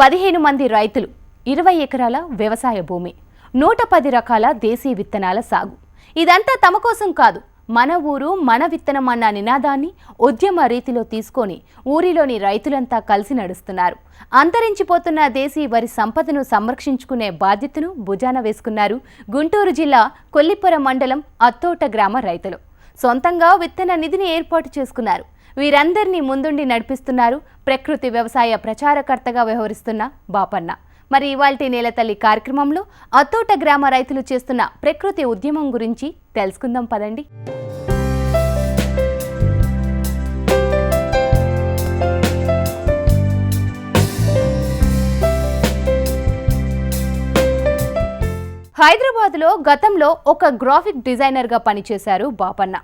పదిహేను మంది రైతులు ఇరవై ఎకరాల వ్యవసాయ భూమి నూట పది రకాల దేశీ విత్తనాల సాగు. ఇదంతా తమ కోసం కాదు మన ఊరు మన విత్తనం అన్న నినాదాన్ని ఉద్యమ రీతిలో తీసుకొని ఊరిలోని రైతులంతా కలిసి నడుస్తున్నారు. అంతరించిపోతున్న దేశీ వరి సంపదను సంరక్షించుకునే బాధ్యతను భుజాన వేసుకున్నారు గుంటూరు జిల్లా కొల్లిపురం మండలం అత్తోట గ్రామ రైతులు. సొంతంగా విత్తన నిధిని ఏర్పాటు చేసుకున్నారు. వీరందరినీ ముందుండి నడిపిస్తున్నారు ప్రకృతి వ్యవసాయ ప్రచారకర్తగా వ్యవహరిస్తున్న బాపన్న. మరి ఇవాల్టి నేలతల్లి కార్యక్రమంలో అతోట గ్రామ రైతులు చేస్తున్న ప్రకృతి ఉద్యమం గురించి తెలుసుకుందాం పదండి. హైదరాబాద్లో గతంలో ఒక గ్రాఫిక్ డిజైనర్గా పనిచేశారు బాపన్న.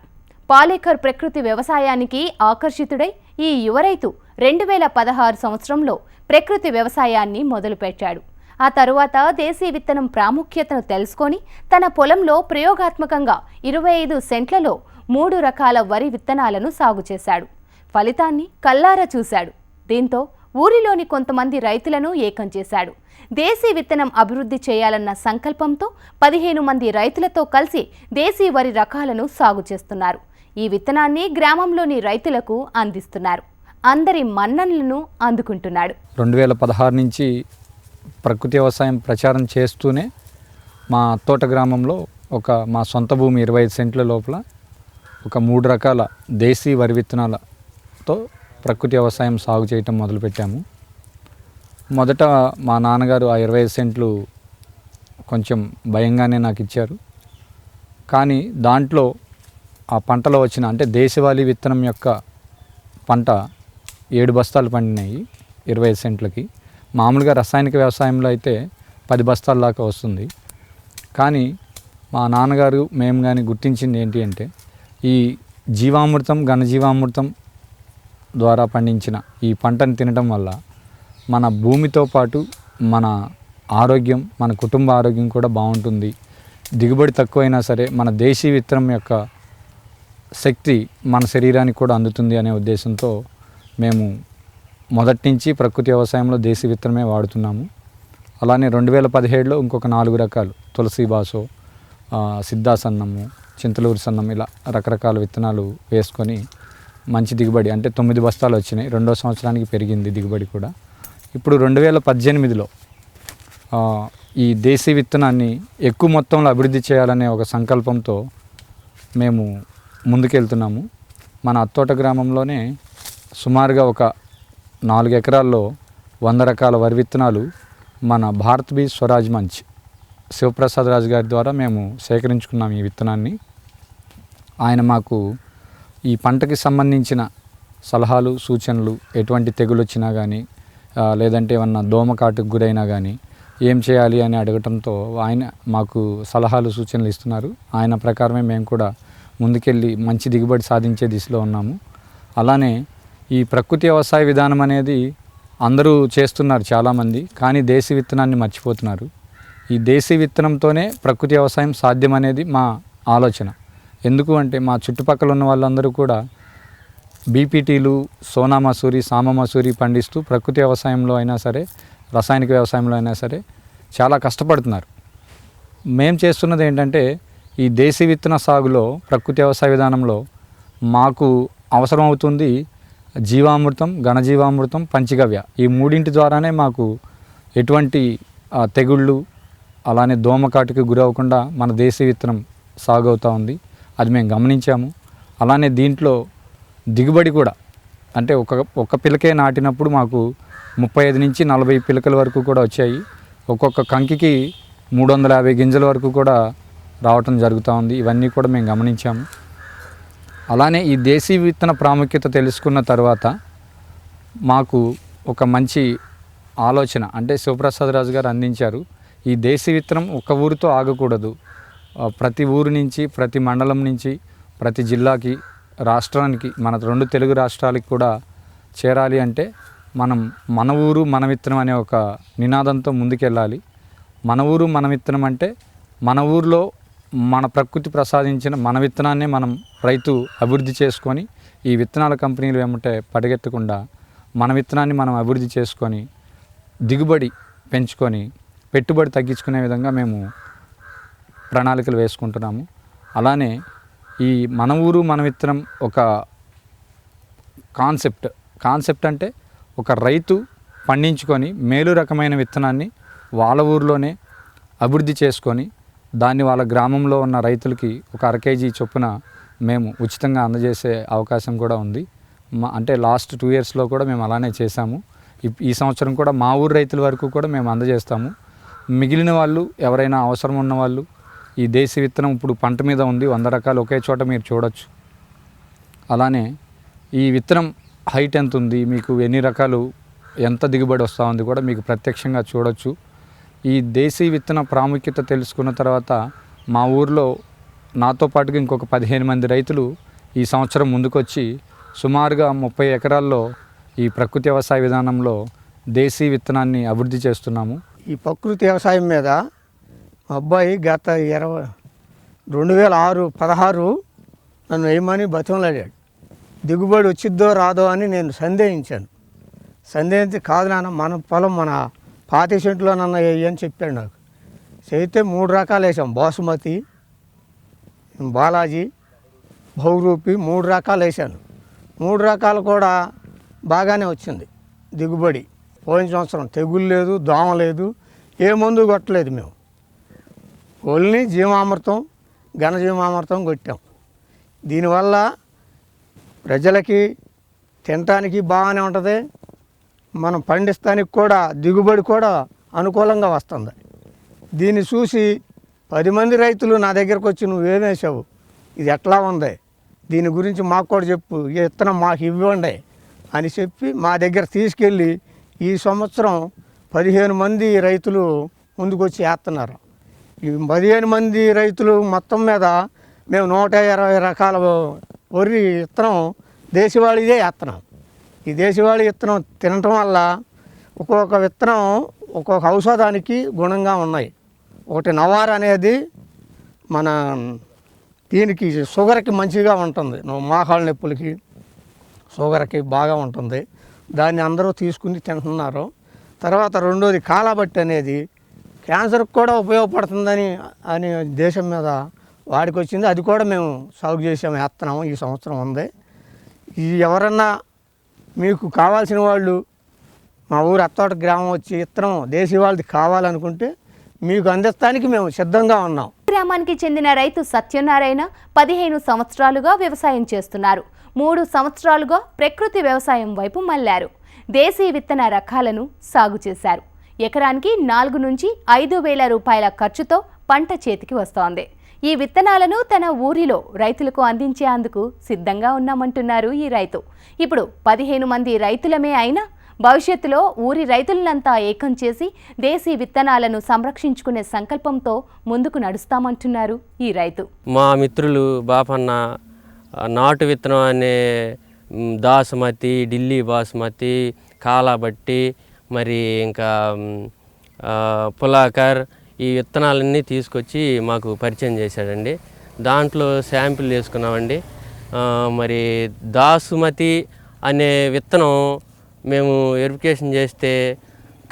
పాలేకర్ ప్రకృతి వ్యవసాయానికి ఆకర్షితుడై ఈ యువ రైతు రెండు వేల పదహారు సంవత్సరంలో ప్రకృతి వ్యవసాయాన్ని మొదలుపెట్టాడు. ఆ తరువాత దేశీ విత్తనం ప్రాముఖ్యతను తెలుసుకొని తన పొలంలో ప్రయోగాత్మకంగా ఇరవై ఐదు సెంట్లలో మూడు రకాల వరి విత్తనాలను సాగు చేశాడు. ఫలితాన్ని కల్లారా చూశాడు. దీంతో ఊరిలోని కొంతమంది రైతులను ఏకం చేశాడు. దేశీ విత్తనం అభివృద్ధి చేయాలన్న సంకల్పంతో పదిహేను మంది రైతులతో కలిసి దేశీ వరి రకాలను సాగు చేస్తున్నారు. ఈ విత్తనాన్ని గ్రామంలోని రైతులకు అందిస్తున్నారు. అందరి మన్ననలను అందుకుంటున్నాడు. రెండు వేల పదహారు నుంచి ప్రకృతి వ్యవసాయం ప్రచారం చేస్తూనే మా తోట గ్రామంలో ఒక మా సొంత భూమి ఇరవై ఐదు సెంట్ల లోపల ఒక మూడు రకాల దేశీ వరి విత్తనాలతో ప్రకృతి వ్యవసాయం సాగు చేయటం మొదలుపెట్టాము. మొదట మా నాన్నగారు ఆ ఇరవై ఐదు సెంట్లు కొంచెం భయంగానే నాకు ఇచ్చారు. కానీ దాంట్లో ఆ పంటలో వచ్చిన అంటే దేశవాళీ విత్తనం యొక్క పంట ఏడు బస్తాలు పండినాయి ఇరవై ఐదు సెంట్లకి. మామూలుగా రసాయనిక వ్యవసాయంలో అయితే పది బస్తాల దాకా వస్తుంది. కానీ మా నాన్నగారు మేము కానీ గుర్తించింది ఏంటి అంటే ఈ జీవామృతం ఘనజీవామృతం ద్వారా పండించిన ఈ పంటను తినడం వల్ల మన భూమితో పాటు మన ఆరోగ్యం మన కుటుంబ ఆరోగ్యం కూడా బాగుంటుంది. దిగుబడి తక్కువైనా సరే మన దేశీ విత్తనం యొక్క శక్తి మన శరీరానికి కూడా అందుతుంది అనే ఉద్దేశంతో మేము మొదటి నుంచి ప్రకృతి వ్యవసాయంలో దేశీ విత్తనమే వాడుతున్నాము. అలానే రెండు వేల పదిహేడులో ఇంకొక నాలుగు రకాలు తులసి బాసో ఆ, సిద్ధా సన్నము చింతలూరు సన్నం ఇలా రకరకాల విత్తనాలు వేసుకొని మంచి దిగుబడి అంటే తొమ్మిది బస్తాలు వచ్చినాయి. రెండో సంవత్సరానికి పెరిగింది దిగుబడి కూడా. ఇప్పుడు రెండు వేల పద్దెనిమిదిలో ఈ దేశీ విత్తనాన్ని ఎక్కువ మొత్తంలో అభివృద్ధి చేయాలనే ఒక సంకల్పంతో మేము ముందుకెళ్తున్నాము. మన అత్తోట గ్రామంలోనే సుమారుగా ఒక నాలుగు ఎకరాల్లో వంద రకాల వరి విత్తనాలు మన భారత్ బీ స్వరాజ్ మంచ్ శివప్రసాద్ రాజు గారి ద్వారా మేము సేకరించుకున్నాం ఈ విత్తనాన్ని. ఆయన మాకు ఈ పంటకి సంబంధించిన సలహాలు సూచనలు ఎటువంటి తెగులు వచ్చినా కానీ లేదంటే ఏమన్నా దోమకాటుకు గురైనా కానీ ఏం చేయాలి అని అడగటంతో ఆయన మాకు సలహాలు సూచనలు ఇస్తున్నారు. ఆయన ప్రకారమే మేము కూడా ముందుకెళ్ళి మంచి దిగుబడి సాధించే దిశలో ఉన్నాము. అలానే ఈ ప్రకృతి వ్యవసాయ విధానం అనేది అందరూ చేస్తున్నారు చాలామంది కానీ దేశీ విత్తనాన్ని మర్చిపోతున్నారు. ఈ దేశీ విత్తనంతోనే ప్రకృతి వ్యవసాయం సాధ్యం అనేది మా ఆలోచన. ఎందుకు అంటే మా చుట్టుపక్కల ఉన్న వాళ్ళందరూ కూడా బీపీటీలు సోనా మసూరి సామ మసూరి పండిస్తూ ప్రకృతి వ్యవసాయంలో అయినా సరే రసాయనిక వ్యవసాయంలో అయినా సరే చాలా కష్టపడుతున్నారు. మేం చేస్తున్నది ఏంటంటే ఈ దేశీ విత్తన సాగులో ప్రకృతి వ్యవసాయ విధానంలో మాకు అవసరం అవుతుంది జీవామృతం ఘనజీవామృతం పంచగవ్య. ఈ మూడింటి ద్వారానే మాకు ఎటువంటి తెగుళ్ళు అలానే దోమకాటుకి గురవ్వకుండా మన దేశీ విత్తనం సాగు అవుతూ ఉంది. అది మేము గమనించాము. అలానే దీంట్లో దిగుబడి కూడా అంటే ఒక ఒక్క పిలకే నాటినప్పుడు మాకు ముప్పై ఐదు నుంచి నలభై పిలకల వరకు కూడా వచ్చాయి. ఒక్కొక్క కంకికి మూడు వందల యాభై గింజల వరకు కూడా రావటం జరుగుతూ ఉంది. ఇవన్నీ కూడా మేము గమనించాము. అలానే ఈ దేశీ విత్తన ప్రాముఖ్యత తెలుసుకున్న తర్వాత మాకు ఒక మంచి ఆలోచన అంటే శివప్రసాద్ రాజు గారు అందించారు ఈ దేశీ విత్తనం ఒక ఊరితో ఆగకూడదు. ప్రతి ఊరు నుంచి ప్రతి మండలం నుంచి ప్రతి జిల్లాకి రాష్ట్రానికి మన రెండు తెలుగు రాష్ట్రాలకి కూడా చేరాలి అంటే మనం మన ఊరు మన విత్తనం అనే ఒక నినాదంతో ముందుకెళ్ళాలి. మన ఊరు మన విత్తనం అంటే మన ఊరిలో మన ప్రకృతి ప్రసాదించిన మన విత్తనాన్నే మనం రైతు అభివృద్ధి చేసుకొని ఈ విత్తనాల కంపెనీలు ఏమంటే పడగెత్తకుండా మన విత్తనాన్ని మనం అభివృద్ధి చేసుకొని దిగుబడి పెంచుకొని పెట్టుబడి తగ్గించుకునే విధంగా మేము ప్రణాళికలు వేసుకుంటున్నాము. అలానే ఈ మన ఊరు మన విత్తనం ఒక కాన్సెప్ట్. కాన్సెప్ట్ అంటే ఒక రైతు పండించుకొని మేలు రకమైన విత్తనాన్ని వాళ్ళ ఊరిలోనే అభివృద్ధి చేసుకొని దాన్ని వాళ్ళ గ్రామంలో ఉన్న రైతులకి ఒక అర కేజీ చొప్పున మేము ఉచితంగా అందజేసే అవకాశం కూడా ఉంది. మా అంటే లాస్ట్ టూ ఇయర్స్లో కూడా మేము అలానే చేశాము. ఇప్- ఈ సంవత్సరం కూడా మా ఊరు రైతుల వరకు కూడా మేము అందజేస్తాము. మిగిలిన వాళ్ళు ఎవరైనా అవసరం ఉన్న వాళ్ళు ఈ దేశీ విత్తనం ఇప్పుడు పంట మీద ఉంది వంద రకాలు ఒకే చోట మీరు చూడొచ్చు. అలానే ఈ విత్తనం హైట్ ఎంత ఉంది మీకు ఎన్ని రకాలు ఎంత దిగుబడి వస్తూ ఉంది కూడా మీకు ప్రత్యక్షంగా చూడొచ్చు. ఈ దేశీ విత్తన ప్రాముఖ్యత తెలుసుకున్న తర్వాత మా ఊర్లో నాతో పాటుగా ఇంకొక పదిహేను మంది రైతులు ఈ సంవత్సరం ముందుకొచ్చి సుమారుగా ముప్పై ఎకరాల్లో ఈ ప్రకృతి వ్యవసాయ విధానంలో దేశీ విత్తనాన్ని అభివృద్ధి చేస్తున్నాము. ఈ ప్రకృతి వ్యవసాయం మీద మా అబ్బాయి గత ఇరవై రెండు వేల ఆరు పదహారు నన్ను వేయమని బతంలాడాడు దిగుబడి వచ్చిద్దో రాదో అని నేను సందేహించాను. సందేహించి కాదు నాన్న మన పొలం మన పాతి సెంట్లో నన్ను వేయి అని చెప్పాడు నాకు. చేస్తే మూడు రకాలు వేసాం. బాసుమతి బాలాజీ బహురూపి మూడు రకాలు వేసాను. మూడు రకాలు కూడా బాగానే వచ్చింది. దిగుబడి పోయిన సంవత్సరం తెగులు లేదు దోమ లేదు ఏ మందు కొట్టలేదు మేము. ఓన్లీ జీవామృతం ఘనజీవామృతం కొట్టాం. దీనివల్ల ప్రజలకి తినటానికి బాగానే ఉంటుంది మనం పండిస్తానికి కూడా దిగుబడి కూడా అనుకూలంగా వస్తుంది. దీన్ని చూసి పది మంది రైతులు నా దగ్గరకు వచ్చి నువ్వేమేసావు ఇది ఎట్లా ఉంది? దీని గురించి మాకు కూడా చెప్పు. ఈ విత్తనం మాకు ఇవ్వండి. అని చెప్పి మా దగ్గర తీసుకెళ్ళి ఈ సంవత్సరం పదిహేను మంది రైతులు ముందుకొచ్చి వేస్తున్నారు. ఈ పదిహేను మంది రైతులు మొత్తం మీద మేము నూట ఇరవై రకాల వరి విత్తనం దేశవాళీదే వేస్తున్నాం. ఈ దేశవాళీ విత్తనం తినటం వల్ల ఒక్కొక్క విత్తనం ఒక్కొక్క ఔషధానికి గుణంగా ఉన్నాయి. ఒకటి నవార్ అనేది మన దీనికి షుగర్కి మంచిగా ఉంటుంది. మోకాళ్ళ నొప్పులకి షుగర్కి బాగా ఉంటుంది. దాన్ని అందరూ తీసుకుని తింటున్నారు. తర్వాత రెండోది కాలాబట్టి అనేది క్యాన్సర్కి కూడా ఉపయోగపడుతుందని అని దేశం మీద వాడికి వచ్చింది అది కూడా మేము సాగు చేసాము వేస్తున్నాము. ఈ సంవత్సరం ఉంది. ఈ ఎవరన్నా మీకు కావాల్సిన వాళ్ళు మా ఊరు అత్తోట గ్రామం వచ్చి ఇత్తనం దేశీ వాళ్ళది కావాలనుకుంటే మీకు అందిస్తానికి మేము సిద్ధంగా ఉన్నాం. గ్రామానికి చెందిన రైతు సత్యనారాయణ పదిహేను సంవత్సరాలుగా వ్యవసాయం చేస్తున్నారు. మూడు సంవత్సరాలుగా ప్రకృతి వ్యవసాయం వైపు మళ్ళారు దేశీ విత్తన రకాలను సాగు చేశారు. ఎకరానికి నాలుగు నుంచి ఐదు వేల రూపాయల ఖర్చుతో పంట చేతికి వస్తోంది. ఈ విత్తనాలను తన ఊరిలో రైతులకు అందించేందుకు సిద్ధంగా ఉన్నామంటున్నారు ఈ రైతు. ఇప్పుడు పదిహేను మంది రైతులమే అయినా భవిష్యత్తులో ఊరి రైతులనంతా ఏకం చేసి దేశీ విత్తనాలను సంరక్షించుకునే సంకల్పంతో ముందుకు నడుస్తామంటున్నారు ఈ రైతు. మా మిత్రులు బాపన్న నాటు విత్తనం అనే దాసుమతి ఢిల్లీ బాసుమతి కాలాబట్టి మరి ఇంకా పులాకర్ ఈ విత్తనాలన్నీ తీసుకొచ్చి మాకు పరిచయం చేశాడండి. దాంట్లో శాంపిల్ వేసుకున్నామండి మరి దాసుమతి అనే విత్తనం మేము వెరిఫికేషన్ చేస్తే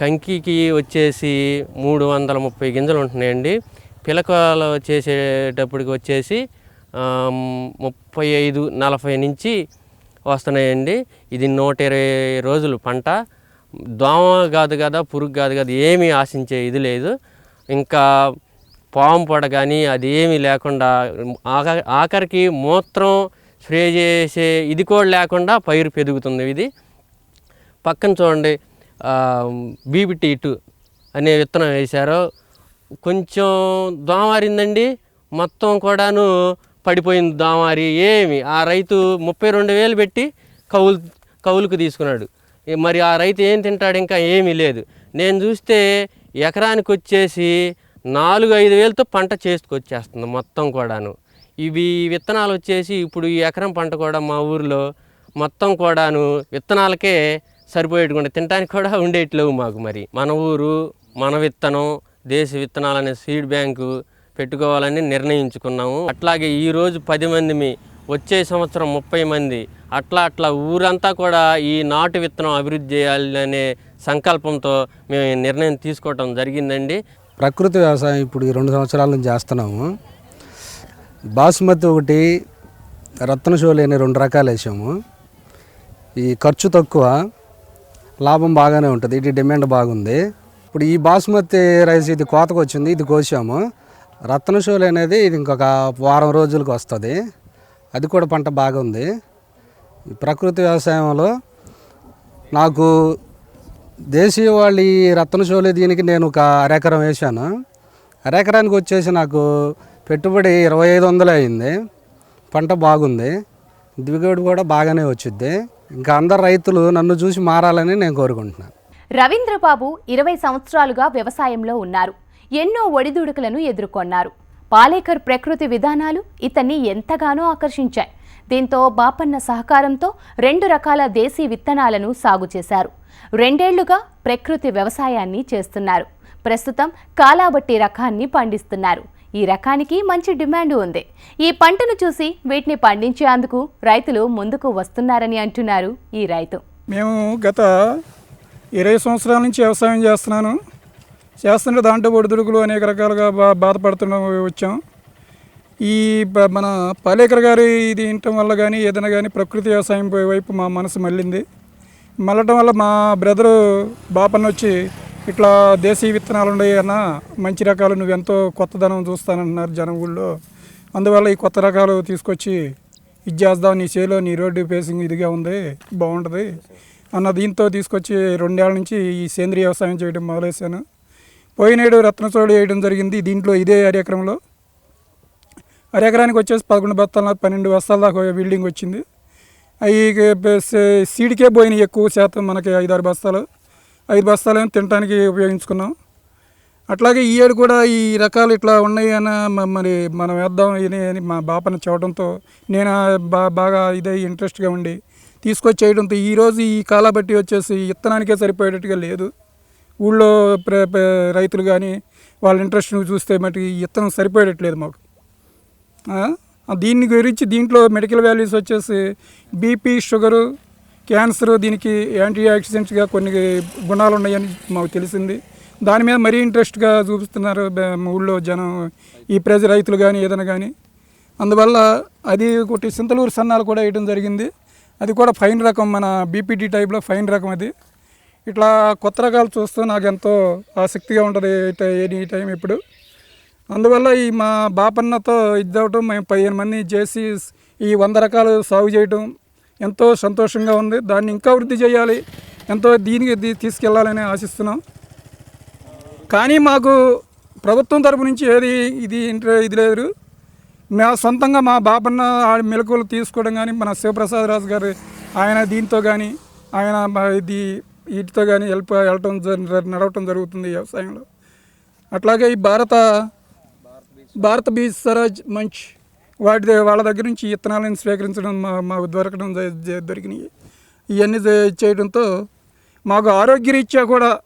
కంకికి వచ్చేసి మూడు వందల ముప్పై గింజలు ఉంటున్నాయండి. పిలకలు చేసేటప్పటికి వచ్చేసి ముప్పై ఐదు నలభై నుంచి వస్తున్నాయండి. ఇది నూట ఇరవై రోజులు పంట. దోమ కాదు కదా పురుగు కాదు కదా ఏమీ ఆశించే ఇది లేదు. ఇంకా పాము పొడ కానీ అది ఏమీ లేకుండా ఆఖరికి మూత్రం స్ప్రే చేసే ఇది కూడా లేకుండా పైరు పెరుగుతుంది. ఇది పక్కన చూడండి బీబీటీ ఇటు అనే విత్తనం వేశారు. కొంచెం దోమారిందండి మొత్తం కూడాను పడిపోయింది దోమారి ఏమి. ఆ రైతు ముప్పై రెండు వేలు పెట్టి కౌలు కౌలుకు తీసుకున్నాడు. మరి ఆ రైతు ఏం తింటాడు ఇంకా ఏమీ లేదు. నేను చూస్తే ఎకరానికి వచ్చేసి నాలుగు ఐదు వేలతో పంట చేసుకొచ్చేస్తుంది మొత్తం కూడాను. ఇవి విత్తనాలు వచ్చేసి ఇప్పుడు ఈ ఎకరం పంట కూడా మా ఊరిలో మొత్తం కూడాను విత్తనాలకే సరిపోయేటుకుండా తినడానికి కూడా ఉండేట్లేవు మాకు మరి. మన ఊరు మన విత్తనం దేశ విత్తనాలు అనే సీడ్ బ్యాంకు పెట్టుకోవాలని నిర్ణయించుకున్నాము. అట్లాగే ఈరోజు పది మంది మీ వచ్చే సంవత్సరం ముప్పై మంది. అట్లా అట్లా ఊరంతా కూడా ఈ నాటు విత్తనం అభివృద్ధి చేయాలనే సంకల్పంతో మేము నిర్ణయం తీసుకోవటం జరిగిందండి. ప్రకృతి వ్యవసాయం ఇప్పుడు ఈ రెండు సంవత్సరాల నుంచి చేస్తున్నాము. బాసుమతి ఒకటి రత్నశోలి అనే రెండు రకాలు వేసాము. ఈ ఖర్చు తక్కువ లాభం బాగానే ఉంటుంది ఇది డిమాండ్ బాగుంది. ఇప్పుడు ఈ బాస్మతి రైస్ ఇది కోతకు వచ్చింది ఇది కోసాము. రత్నశోలి అనేది ఇది ఇంకొక వారం రోజులకు వస్తుంది. అది కూడా పంట బాగుంది. ఈ ప్రకృతి వ్యవసాయంలో నాకు దేశీయ వాళ్ళు ఈ రత్నశోలి దీనికి నేను ఒక అరెకరం వేశాను. అరెకరానికి వచ్చేసి నాకు పెట్టుబడి ఇరవై ఐదు వందలు అయింది. పంట బాగుంది. దిగుబడి కూడా బాగానే వచ్చింది ఇంకా అందరు రైతులు నన్ను చూసి మారాలని నేను కోరుకుంటున్నాను. రవీంద్రబాబు ఇరవై సంవత్సరాలుగా వ్యవసాయంలో ఉన్నారు. ఎన్నో ఒడిదుడుకులను ఎదుర్కొన్నారు. పాలేకర్ ప్రకృతి విధానాలు ఇతన్ని ఎంతగానో ఆకర్షించాయి. దీంతో బాపన్న సహకారంతో రెండు రకాల దేశీ విత్తనాలను సాగు చేశారు. రెండేళ్ళుగా ప్రకృతి వ్యవసాయాన్ని చేస్తున్నారు. ప్రస్తుతం కాలాబట్టి రకాన్ని పండిస్తున్నారు. ఈ రకానికి మంచి డిమాండ్ ఉంది. ఈ పంటను చూసి వీటిని పండించేందుకు రైతులు ముందుకు వస్తున్నారని అంటున్నారు ఈ రైతు. మేము గత ఇరవై సంవత్సరాల నుంచి వ్యవసాయం చేస్తున్నాను. చేస్తుంటే దాంట్లో ఒడిదుడుకులు అనేక రకాలుగా బా బాధపడుతున్న వచ్చాం. ఈ మన పాలేకర్ గారి ఇది వినటం వల్ల కానీ ఏదైనా కానీ ప్రకృతి వ్యవసాయం వైపు మా మనసు మళ్ళింది. మళ్ళటం వల్ల మా బ్రదరు బాపన్న వచ్చి ఇట్లా దేశీయ విత్తనాలు ఉన్నాయి అన్న మంచి రకాలు నువ్వు ఎంతో కొత్తదనం చూస్తానంటున్నారు జనం ఊళ్ళో. అందువల్ల ఈ కొత్త రకాలు తీసుకొచ్చి ఇది చేద్దాం నీ చేలో నీ రోడ్డు ఫేసింగ్ ఇదిగా ఉంది బాగుంటుంది. అన్న దీంతో తీసుకొచ్చి రెండేళ్ళ నుంచి ఈ సేంద్రియ వ్యవసాయం చేయడం మొదలేశాను. పోయినేడు రత్నచోడు వేయడం జరిగింది దీంట్లో ఇదే అరెకరంలో. అరెకరానికి వచ్చేసి పదకొండు బస్తాల పన్నెండు బస్తాల దాకా బిల్డింగ్ వచ్చింది. అవి సీడ్కే పోయినాయి ఎక్కువ శాతం మనకి ఐదారు బస్తాలు. ఐదు బస్తాలు ఏమో తినడానికి ఉపయోగించుకున్నాం. అట్లాగే ఈ ఏడు కూడా ఈ రకాలు ఇట్లా ఉన్నాయి మరి మనం వేద్దాం ఇది అని మా బాపన చెప్పడంతో నేను బా బాగా ఇదే ఇంట్రెస్ట్గా ఉండి తీసుకొచ్చి చేయడంతో ఈరోజు ఈ కాలబట్టి వచ్చేసి ఇత్తనానికే సరిపోయేటట్టుగా లేదు. ఊళ్ళో ప్ర- రైతులు కానీ వాళ్ళ ఇంట్రెస్ట్ చూస్తే మటుకు ఈ ఇత్తనం సరిపోయేటట్లేదు మాకు. దీన్ని గురించి దీంట్లో మెడికల్ వాల్యూస్ వచ్చేసి బీపీ షుగరు క్యాన్సర్ దీనికి యాంటీ ఆక్సిడెంట్స్గా కొన్ని గుణాలు ఉన్నాయని మాకు తెలిసింది. దాని మీద మరీ ఇంట్రెస్ట్గా చూపిస్తున్నారు మా ఊళ్ళో జనం ఈ ప్రజ రైతులు కానీ ఏదైనా కానీ అందువల్ల అది ఒకటి సింతలూరు సన్నాలు కూడా వేయడం జరిగింది. అది కూడా ఫైన్ రకం మన బీపీటీ టైప్లో ఫైన్ రకం అది. ఇట్లా కొత్త రకాలు చూస్తూ నాకు ఎంతో ఆసక్తిగా ఉంటుంది ఎనీ టైం ఇప్పుడు. అందువల్ల ఈ మా బాపన్నతో ఇద్దవటం మేము పదిహేను మంది చేసి ఈ వంద రకాలు సాగు చేయటం ఎంతో సంతోషంగా ఉంది. దాన్ని ఇంకా వృద్ధి చేయాలి. ఎంతో దీనికి దీ- తీసుకెళ్ళాలని ఆశిస్తున్నాం. కానీ మాకు ప్రభుత్వం తరపు నుంచి ఏది ఇది ఇది లేదు. మా సొంతంగా మా బాపన్న ఆ మెలకువలు తీసుకోవడం కానీ మన శివప్రసాద్ రాజు గారు ఆయన దీంతో కానీ ఆయన మా ఇది వీటితో కానీ వెళ్ళి వెళ్ళటం నడవటం జరుగుతుంది వ్యవసాయంలో. అట్లాగే ఈ భారత భారత బీజ్ స్వరాజ్ మంచ్ వాటి వాళ్ళ దగ్గర నుంచి ఇత్తనాలను విత్తనాలను స్వీకరించడం మా మాకు దొరకడం దొరికినాయి. ఇవన్నీ చేయడంతో మాకు ఆరోగ్యరీత్యా కూడా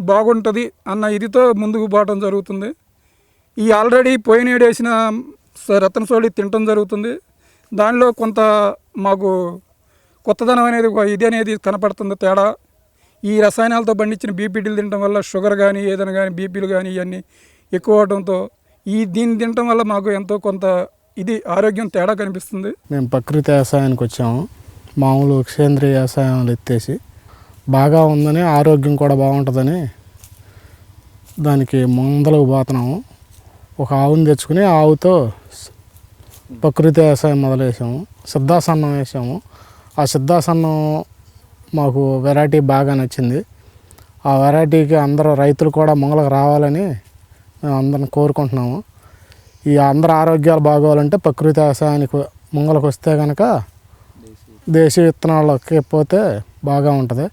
బాగుంటుంది అన్న ఇదితో ముందుకు పోవడం జరుగుతుంది. ఈ ఆల్రెడీ పోయినేడు వేసిన స- రత్నసోళి తినటం జరుగుతుంది. దానిలో కొంత మాకు కొత్తదనం అనేది ఒక ఇది అనేది కనపడుతుంది తేడా. ఈ రసాయనాలతో పండించిన బీపీటీలు తినడం వల్ల షుగర్ కానీ ఏదైనా కానీ బీపీలు కానీ ఇవన్నీ ఎక్కువ అవడంతో ఈ దీన్ని తినటం వల్ల మాకు ఎంతో కొంత ఇది ఆరోగ్యం తేడా కనిపిస్తుంది. మేము ప్రకృతి వ్యవసాయానికి వచ్చాము. మామూలు సేంద్రియ వ్యవసాయాలు ఎత్తేసి బాగా ఉందని ఆరోగ్యం కూడా బాగుంటుందని దానికి మందలకు పోతున్నాము. ఒక ఆవుని తెచ్చుకుని ఆవుతో ప్రకృతి వ్యవసాయం మొదలేసాము సిద్ధాసన్నం వేసాము. ఆ సిద్ధాసన్నం మాకు వెరైటీ బాగా నచ్చింది. ఆ వెరైటీకి అందరూ రైతులు కూడా మొంగలకు రావాలని మేము కోరుకుంటున్నాము. ఈ అందరి ఆరోగ్యాలు బాగోవాలంటే ప్రకృతి వ్యవసాయానికి ముంగలకు వస్తే కనుక దేశీయ విత్తనాలకి పోతే బాగా ఉంటుంది.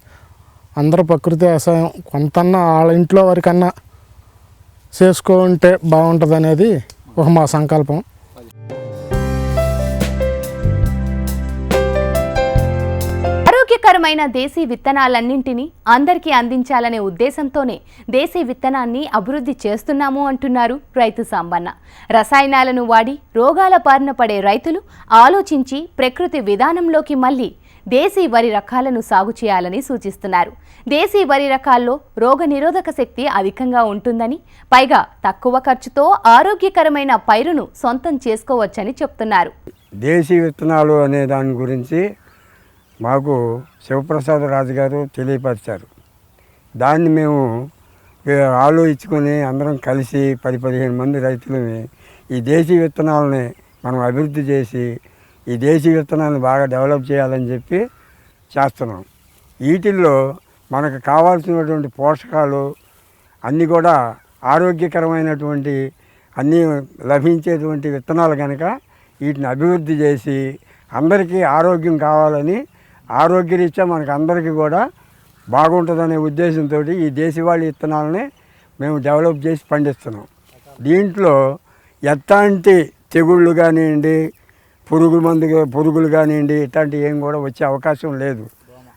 అందరూ ప్రకృతి వ్యవసాయం కొంతన్నా వాళ్ళ ఇంట్లో వరకన్నా చేసుకుంటే బాగుంటుంది అనేది ఒక మా సంకల్పం. ఆరోగ్యకరమైన దేశీ విత్తనాలన్నింటినీ అందరికీ అందించాలనే ఉద్దేశంతోనే దేశీ విత్తనాన్ని అభివృద్ధి చేస్తున్నాము అంటున్నారు రైతు సాంబన్న. రసాయనాలను వాడి రోగాల బారిన పడే రైతులు ఆలోచించి ప్రకృతి విధానంలోకి మళ్ళీ దేశీ వరి రకాలను సాగు చేయాలని సూచిస్తున్నారు. దేశీ వరి రకాల్లో రోగనిరోధక శక్తి అధికంగా ఉంటుందని పైగా తక్కువ ఖర్చుతో ఆరోగ్యకరమైన పైరును సొంతం చేసుకోవచ్చని చెప్తున్నారు. దేశీ విత్తనాలు అనే దాని గురించి మాకు శివప్రసాద్ రాజు గారు తెలియపరిచారు. దాన్ని మేము ఆలోచించుకొని అందరం కలిసి పది పదిహేను మంది రైతులని ఈ దేశీ విత్తనాలని మనం అభివృద్ధి చేసి ఈ దేశీ విత్తనాలను బాగా డెవలప్ చేయాలని చెప్పి చేస్తున్నాం. వీటిల్లో మనకు కావాల్సినటువంటి పోషకాలు అన్నీ కూడా ఆరోగ్యకరమైనటువంటి అన్నీ లభించేటువంటి విత్తనాలు కనుక వీటిని అభివృద్ధి చేసి అందరికీ ఆరోగ్యం కావాలని ఆరోగ్యరీత్యా మనకు అందరికీ కూడా బాగుంటుందనే ఉద్దేశంతో ఈ దేశవాళీ విత్తనాలని మేము డెవలప్ చేసి పండిస్తున్నాం. దీంట్లో ఎట్లాంటి తెగుళ్ళు కానివ్వండి పురుగు మందు పురుగులు కానివ్వండి ఇట్లాంటి ఏం కూడా వచ్చే అవకాశం లేదు.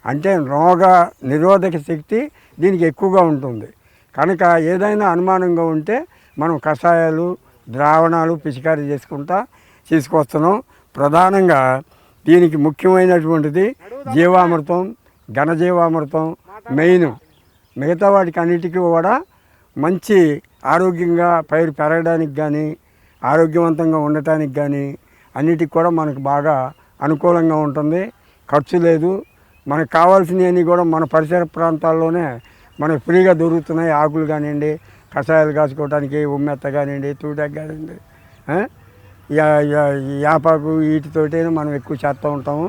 అంటే రోగ నిరోధక శక్తి దీనికి ఎక్కువగా ఉంటుంది. కనుక ఏదైనా అనుమానంగా ఉంటే మనం కషాయాలు ద్రావణాలు పిచికారీ చేసుకుంటా తీసుకొస్తున్నాం. ప్రధానంగా దీనికి ముఖ్యమైనటువంటిది జీవామృతం ఘనజీవామృతం మెయిన్. మిగతా వాటికి అన్నిటికీ కూడా మంచి ఆరోగ్యంగా పైరు పెరగడానికి కానీ ఆరోగ్యవంతంగా ఉండటానికి కానీ అన్నిటికి కూడా మనకు బాగా అనుకూలంగా ఉంటుంది. ఖర్చు లేదు. మనకు కావాల్సినవన్నీ కూడా మన పరిసర ప్రాంతాల్లోనే మనకు ఫ్రీగా దొరుకుతున్నాయి. ఆకులు కానివ్వండి కషాయాలు కాసుకోవడానికి ఉమ్మెత్త కానివ్వండి తూటాకు కానివ్వండి యాపాకు వీటితోటే మనం ఎక్కువ చేస్తూ ఉంటాము.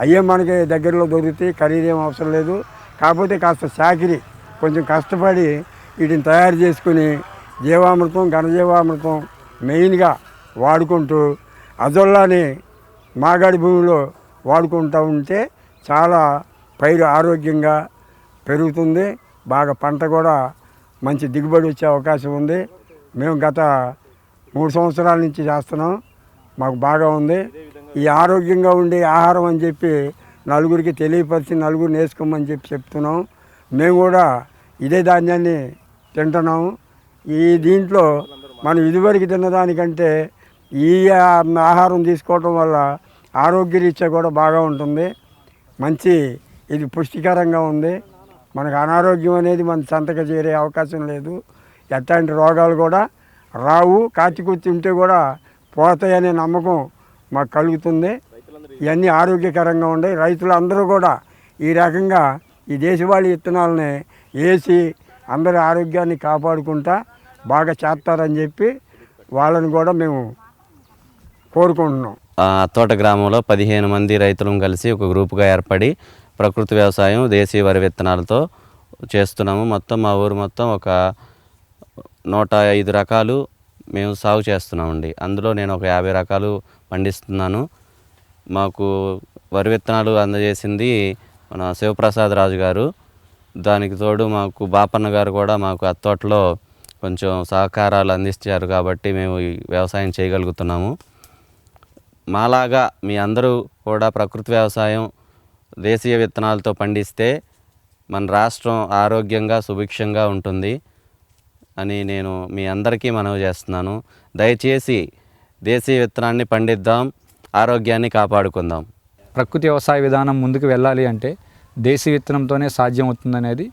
అయ్యే మనకి దగ్గరలో దొరుకుతాయి ఖరీదేం అవసరం లేదు. కాకపోతే కాస్త చాకిరి కొంచెం కష్టపడి వీటిని తయారు చేసుకుని జీవామృతం ఘనజీవామృతం మెయిన్గా వాడుకుంటూ అజొల్లాని మాగాడి భూమిలో వాడుకుంటూ ఉంటే చాలా పైరు ఆరోగ్యంగా పెరుగుతుంది. బాగా పంట కూడా మంచి దిగుబడి వచ్చే అవకాశం ఉంది. మేము గత మూడు సంవత్సరాల నుంచి చేస్తున్నాం. మాకు బాగా ఉంది. ఈ ఆరోగ్యంగా ఉండే ఆహారం అని చెప్పి నలుగురికి తెలియపరిచి నలుగురు నేర్చుకోమని చెప్పి చెప్తున్నాం. మేము కూడా ఇదే ధాన్యాన్ని తింటున్నాము ఈ దీంట్లో మనం ఇదివరకు తిన్నదానికంటే ఈ ఆహారం తీసుకోవటం వల్ల ఆరోగ్యరీత్యా కూడా బాగా ఉంటుంది. మంచి ఇది పుష్టికరంగా ఉంది. మనకు అనారోగ్యం అనేది మన సంతక చేరే అవకాశం లేదు. ఎట్లాంటి రోగాలు కూడా రావు. కాచికొచ్చి ఉంటే కూడా పోతాయనే నమ్మకం మాకు కలుగుతుంది. ఇవన్నీ ఆరోగ్యకరంగా ఉండే. రైతులందరూ కూడా ఈ రకంగా ఈ దేశవాళీ విత్తనాలని వేసి అందరి ఆరోగ్యాన్ని కాపాడుకుంటా బాగా చేస్తారని చెప్పి వాళ్ళని కూడా మేము కోరుకుంటున్నాం. ఆ, తోట గ్రామంలో పదిహేను మంది రైతులం కలిసి ఒక గ్రూపుగా ఏర్పడి ప్రకృతి వ్యవసాయం దేశీయ వరి విత్తనాలతో చేస్తున్నాము. మొత్తం మా ఊరు మొత్తం ఒక నూట ఐదు రకాలు మేము సాగు చేస్తున్నామండి. అందులో నేను ఒక యాభై రకాలు పండిస్తున్నాను. మాకు వరి విత్తనాలు అందజేసింది మన శివప్రసాద్ రాజు గారు. దానికి తోడు మాకు బాపన్న గారు కూడా మాకు అత్తోటలో కొంచెం సహకారాలు అందించారు కాబట్టి మేము వ్యవసాయం చేయగలుగుతున్నాము. మాలాగా మీ అందరూ కూడా ప్రకృతి వ్యవసాయం దేశీయ విత్తనాలతో పండిస్తే మన రాష్ట్రం ఆరోగ్యంగా సుభిక్షంగా ఉంటుంది. అని నేను మీ అందరికీ మనవి చేస్తున్నాను. దయచేసి దేశీయ విత్తనాన్ని పండిద్దాం ఆరోగ్యాన్ని కాపాడుకుందాం. ప్రకృతి వ్యవసాయ విధానం ముందుకు వెళ్ళాలి అంటే దేశీ విత్తనంతోనే సాధ్యం అవుతుందనేది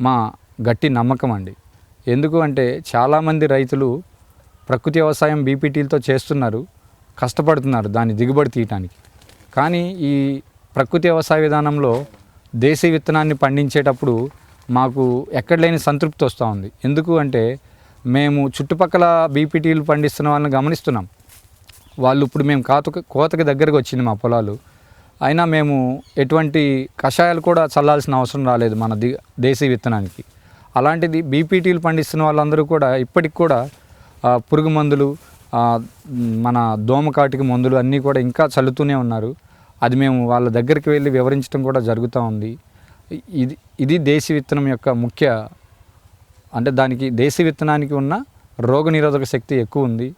మా గట్టి నమ్మకం అండి. ఎందుకు అంటే చాలామంది రైతులు ప్రకృతి వ్యవసాయం బీపీటీలతో చేస్తున్నారు కష్టపడుతున్నారు దాన్ని దిగుబడి తీయటానికి. కానీ ఈ ప్రకృతి వ్యవసాయ విధానంలో దేశీ విత్తనాన్ని పండించేటప్పుడు మాకు ఎక్కడ లేని సంతృప్తి వస్తూ ఉంది. ఎందుకు అంటే మేము చుట్టుపక్కల బీపీటీలు పండిస్తున్న వాళ్ళని గమనిస్తున్నాం. వాళ్ళు ఇప్పుడు మేము కాతకు కోతకి దగ్గరకు వచ్చింది మా పొలాలు. అయినా మేము ఎటువంటి కషాయాలు కూడా చల్లాల్సిన అవసరం రాలేదు మన ది దేశీ విత్తనానికి. అలాంటిది బీపీటీలు పండిస్తున్న వాళ్ళందరూ కూడా ఇప్పటికి కూడా పురుగు మందులు మన దోమకాటికి మందులు అన్నీ కూడా ఇంకా చల్లుతూనే ఉన్నారు. అది మేము వాళ్ళ దగ్గరికి వెళ్ళి వివరించడం కూడా జరుగుతూ ఉంది. ఇది ఇది దేశీ విత్తనం యొక్క ముఖ్య అంటే దానికి దేశీ విత్తనానికి ఉన్న రోగనిరోధక శక్తి ఎక్కువ ఉంది.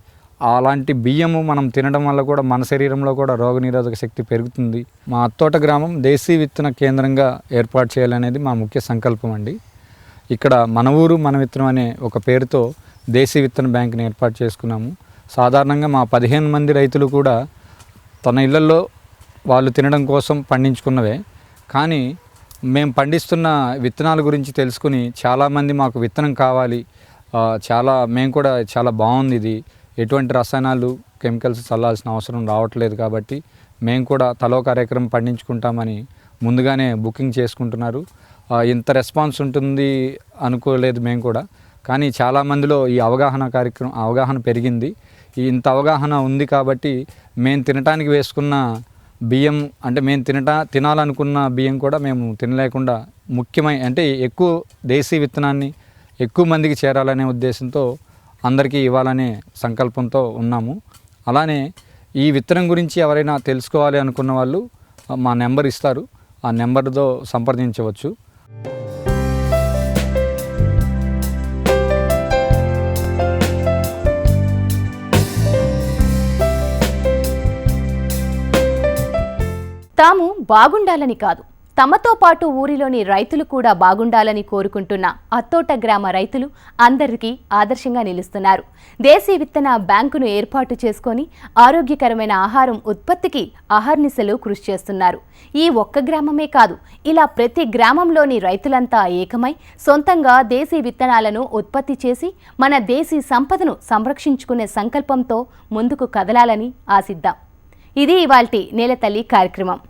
అలాంటి బియ్యము మనం తినడం వల్ల కూడా మన శరీరంలో కూడా రోగనిరోధక శక్తి పెరుగుతుంది. మా అత్తోట గ్రామం దేశీ విత్తన కేంద్రంగా ఏర్పాటు చేయాలనేది మా ముఖ్య సంకల్పం అండి. ఇక్కడ మన ఊరు మన విత్తనం అనే ఒక పేరుతో దేశీ విత్తన బ్యాంక్ని ఏర్పాటు చేసుకున్నాము. సాధారణంగా మా పదిహేను మంది రైతులు కూడా తన ఇళ్ళలో వాళ్ళు తినడం కోసం పండించుకున్నవే. కానీ మేము పండిస్తున్న విత్తనాల గురించి తెలుసుకుని చాలామంది మాకు విత్తనం కావాలి. చాలా మేము కూడా చాలా బాగుంది ఇది. ఎటువంటి రసాయనాలు కెమికల్స్ చల్లాల్సిన అవసరం రావట్లేదు కాబట్టి మేము కూడా తలో కార్యక్రమం పండించుకుంటామని ముందుగానే బుకింగ్ చేసుకుంటున్నారు. ఇంత రెస్పాన్స్ ఉంటుంది అనుకోలేదు మేము కూడా. కానీ చాలామందిలో ఈ అవగాహన కార్యక్రమం అవగాహన పెరిగింది. ఇంత అవగాహన ఉంది కాబట్టి మేము తినటానికి వేసుకున్న బియ్యం అంటే మేము తినట తినాలనుకున్న బియ్యం కూడా మేము తినలేకుండా ముఖ్యమైన అంటే ఎక్కువ దేశీ విత్తనాన్ని ఎక్కువ మందికి చేరాలనే ఉద్దేశంతో అందరికీ ఇవ్వాలనే సంకల్పంతో ఉన్నాము. అలానే ఈ విత్తనం గురించి ఎవరైనా తెలుసుకోవాలి అనుకున్న వాళ్ళు మా నెంబర్ ఇస్తారు. ఆ నెంబర్తో సంప్రదించవచ్చు. బాగుండాలని కాదు. తమతో పాటు ఊరిలోని రైతులు కూడా బాగుండాలని కోరుకుంటున్న అత్తోట గ్రామ రైతులు అందరికీ ఆదర్శంగా నిలుస్తున్నారు. దేశీ విత్తన బ్యాంకును ఏర్పాటు చేసుకొని ఆరోగ్యకరమైన ఆహారం ఉత్పత్తికి అహర్నిశలు కృషి చేస్తున్నారు. ఈ ఒక్క గ్రామమే కాదు ఇలా ప్రతి గ్రామంలోని రైతులంతా ఏకమై సొంతంగా దేశీ విత్తనాలను ఉత్పత్తి చేసి మన దేశీ సంపదను సంరక్షించుకునే సంకల్పంతో ముందుకు కదలాలని ఆశిద్దాం. ఇది ఇవాల్టి నేలతల్లి కార్యక్రమం.